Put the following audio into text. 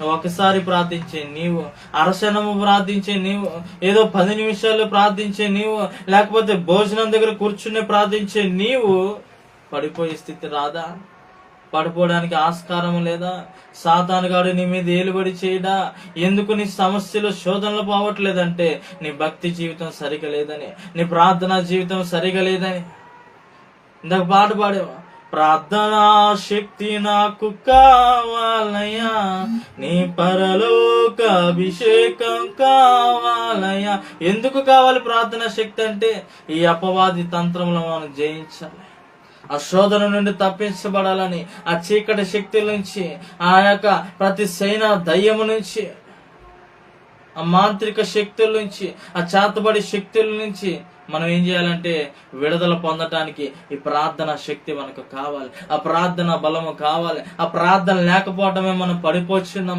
ఒకసారి ప్రార్థించే నీవు అరసనము ప్రార్థించే నీవు ఏదో పది నిమిషాలు ప్రార్థించే నీవు లేకపోతే భోజనం దగ్గర కూర్చుని ప్రార్థించే నీవు పడిపోయే స్థితి రాదా? పడిపోవడానికి ఆస్కారం లేదా? సాతానుగాడు నీ మీద ఏలుబడి చేయడా? ఎందుకు నీ సమస్యలు శోధనలు పోవట్లేదంటే నీ భక్తి జీవితం సరిగా లేదని నీ ప్రార్థనా జీవితం సరిగా లేదని ఇందాక పాట పాడేవా? ప్రార్థనా శక్తి నాకు కావాలయా నీ పరలోక అభిషేకం కావాలయా ఎందుకు కావాలి ప్రార్థనా శక్తి అంటే ఈ అపవాది తంత్రంలో మనం జయించాలి. ఆ శోధన నుండి తప్పించబడాలని ఆ చీకటి శక్తుల నుంచి ఆ యొక్క ప్రతి సైనా దయ్యము నుంచి ఆ మాంత్రిక శక్తుల నుంచి ఆ చేతబడి శక్తుల నుంచి మనం ఏం చేయాలంటే విడుదల పొందటానికి ఈ ప్రార్థన శక్తి మనకు కావాలి. ఆ ప్రార్థన బలము కావాలి. ఆ ప్రార్థన లేకపోవటమే మనం పడిపోచున్నాం.